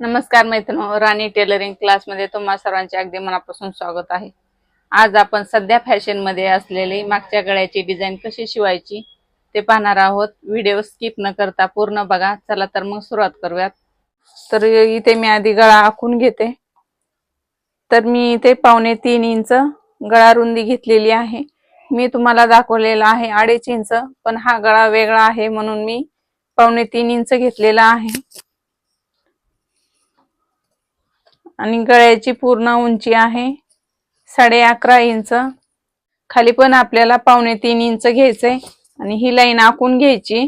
नमस्कार मैत्रिणी राणी टेलरिंग क्लासमध्ये तुम्हा सर्वांचे अगदी मनापासून स्वागत आहे. आज आपण सध्या फॅशनमध्ये असलेली मागच्या गळ्याची डिझाईन कशी शिवायची ते पाहणार आहोत. व्हिडिओ स्किप न करता पूर्ण बघा. चला तर मग सुरुवात करूयात. तर इथे मी आधी गळा आखून घेते. तर मी इथे पावणे तीन इंच गळा रुंदी घेतलेली आहे. मी तुम्हाला दाखवलेला आहे अडीच इंच पण हा गळा वेगळा आहे म्हणून मी पावणे तीन इंच घेतलेला आहे. आणि गळ्याची पूर्ण उंची आहे साडे अकरा इंच. खाली पण आपल्याला पावणे तीन इंच घ्यायचंय. आणि ही लाईन आखून घ्यायची.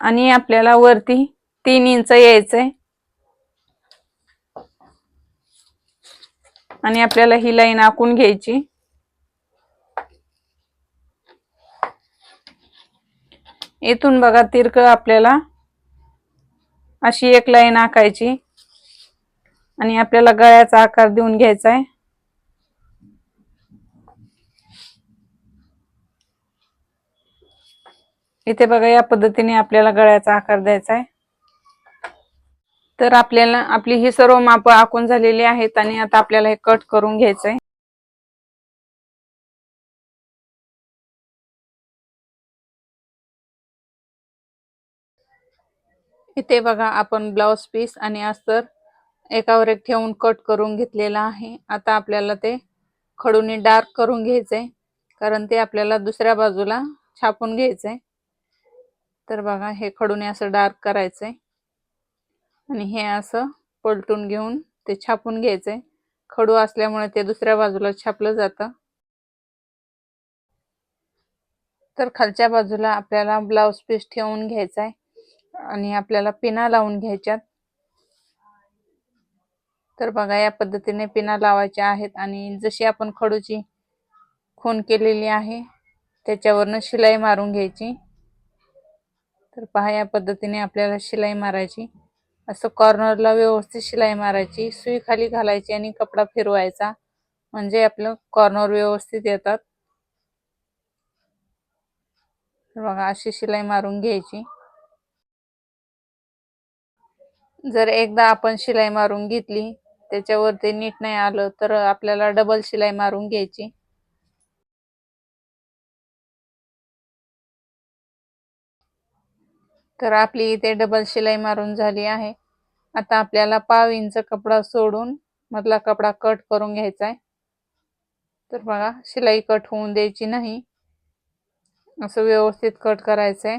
आणि आपल्याला वरती तीन इंच यायचंय. आणि आपल्याला ही लाईन आखून घ्यायची. इथून बघा तिरक आपल्याला. अशी एक लाईन आखायची आणि आपल्याला गळ्याचा आकार देऊन घ्यायचा आहे इथे बघा या पद्धतीने आपल्याला गळ्याचा आकार द्यायचा आहे तर आपल्याला आपली ही सर्व माप आखून झालेली आहेत आणि आता आपल्याला हे कट करून घ्यायचंय. इथे बघा आपण ब्लाउज पीस आणि अस्तर एकावर एक ठेवून कट करून घेतलेला आहे. आता आपल्याला ते खडूने डार्क करून घ्यायचंय कारण ते आपल्याला दुसऱ्या बाजूला छापून घ्यायचंय. तर बघा हे खडूने असं डार्क करायचंय. आणि हे असं पलटून घेऊन ते छापून घ्यायचंय. खडू असल्यामुळे ते दुसऱ्या बाजूला छापलं जातं. तर खालच्या बाजूला आपल्याला ब्लाउज पीस ठेवून घ्यायचा आहे आणि आपल्याला पिना लावून घ्यायच्यात. तर बघा या पद्धतीने पिना लावायच्या आहेत आणि जशी आपण खडूची खून केलेली आहे त्याच्यावरनं शिलाई मारून घ्यायची. तर पहा या पद्धतीने आपल्याला शिलाई मारायची. असं कॉर्नरला व्यवस्थित शिलाई मारायची. सुई खाली घालायची आणि कपडा फिरवायचा. म्हणजे आपलं कॉर्नर व्यवस्थित येतात. बघा अशी शिलाई मारून घ्यायची. जर एकदा आपण शिलाई मारून घेतली त्याच्यावरती नीट नाही आलं तर आपल्याला डबल शिलाई मारून घ्यायची. तर आपली इथे डबल शिलाई मारून झाली आहे. आता आपल्याला पाव इंच कपडा सोडून मधला कपडा कट करून घ्यायचा आहे. तर बघा शिलाई कट होऊन द्यायची नाही. असं व्यवस्थित कट करायचं आहे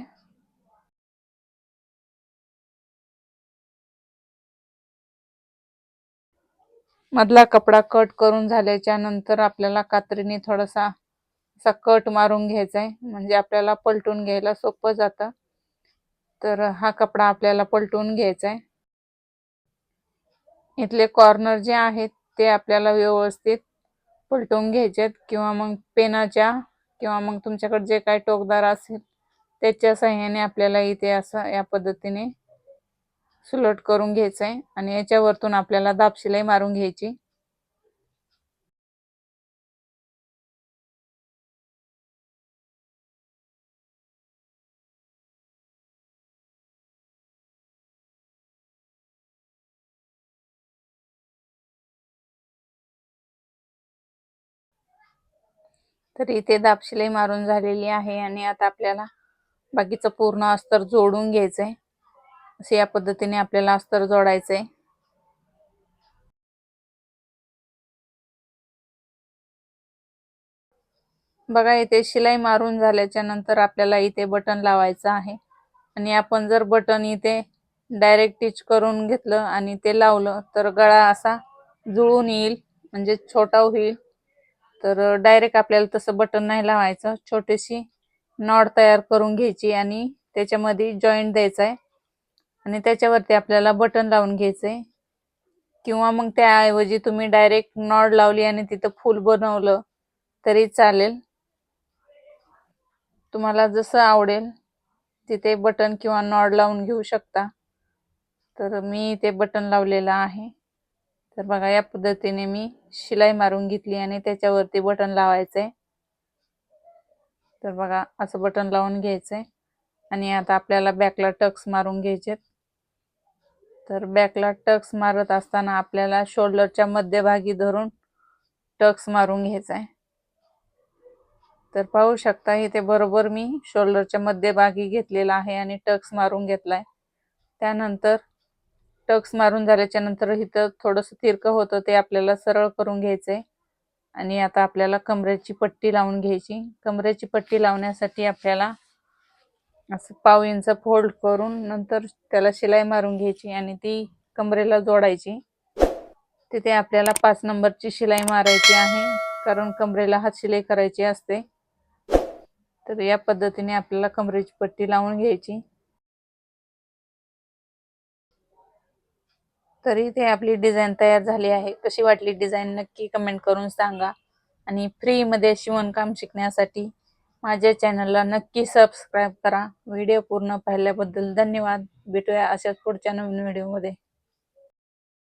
मधला कपडा कट करून झाल्याच्यानंतर आपल्याला कात्रीने थोडासा असा कट मारून घ्यायचा आहे म्हणजे आपल्याला पलटून घ्यायला सोपं जातं. तर हा कपडा आपल्याला पलटून घ्यायचा आहे इथले कॉर्नर जे आहेत ते आपल्याला व्यवस्थित पलटून घ्यायचे किंवा मग पेनाच्या किंवा मग तुमच्याकडे जे काही टोकदार असेल त्याच्या सहाय्याने आपल्याला इथे असं या पद्धतीने सुलट करून घ्यायचं आहे आणि याच्यावरतून आपल्याला दापशिलाई मारून घ्यायची. तर इथे दापशिलाई मारून झालेली आहे आणि आता आपल्याला बाकीचं पूर्ण अस्तर जोडून घ्यायचंय. असे या पद्धतीने आपल्याला अस्तर जोडायचंय. बघा इथे शिलाई मारून झाल्याच्यानंतर आपल्याला इथे बटन लावायचं आहे. आणि आपण जर बटन इथे डायरेक्ट टिच करून घेतलं आणि ते लावलं तर गळा असा जुळून येईल म्हणजे छोटा होईल. तर डायरेक्ट आपल्याला तसं बटन नाही लावायचं. छोटीशी नॉड तयार करून घ्यायची आणि त्याच्यामध्ये जॉईंट द्यायचा आहे. आणि त्याच्यावरती आपल्याला बटन लावून घ्यायचंय. किंवा मग त्याऐवजी तुम्ही डायरेक्ट नॉड लावली आणि तिथं फुल बनवलं तरी चालेल. तुम्हाला जसं आवडेल तिथे बटन किंवा नॉड लावून घेऊ शकता. तर मी इथे बटन लावलेलं आहे. तर बघा या पद्धतीने मी शिलाई मारून घेतली आणि त्याच्यावरती बटन लावायचंय. तर बघा असं बटन लावून घ्यायचंय. आणि आता आपल्याला बॅकला टक्स मारून घ्यायचे तर बॅकला टक्स मारत असताना आपल्याला शोल्डरच्या मध्यभागी धरून टक्स मारून घ्यायचा आहे. तर पाहू शकता इथे बरोबर मी शोल्डरच्या मध्यभागी घेतलेला आहे आणि टक्स मारून घेतलाय. त्यानंतर टक्स मारून झाल्याच्यानंतर इथं थोडंसं तिरकं होतं ते आपल्याला सरळ करून घ्यायचंय. आणि आता आपल्याला कमरेची पट्टी लावून घ्यायची. कमरेची पट्टी लावण्यासाठी आपल्याला असं पाव इंच फोल्ड करून नंतर त्याला शिलाई मारून घ्यायची आणि ती कमरेला जोडायची. तिथे आपल्याला पाच नंबरची शिलाई मारायची आहे कारण कमरेला हात शिलाई करायची असते. तर या पद्धतीने आपल्याला कमरेची पट्टी लावून घ्यायची. तरी ते आपली डिझाईन तयार झाली आहे. कशी वाटली डिझाईन नक्की कमेंट करून सांगा. आणि फ्रीमध्ये शिवणकाम शिकण्यासाठी माझ्या चॅनलला नक्की सबस्क्राईब करा. व्हिडिओ पूर्ण पाहिल्याबद्दल धन्यवाद. भेटूया अशाच पुढच्या नवीन व्हिडिओमध्ये.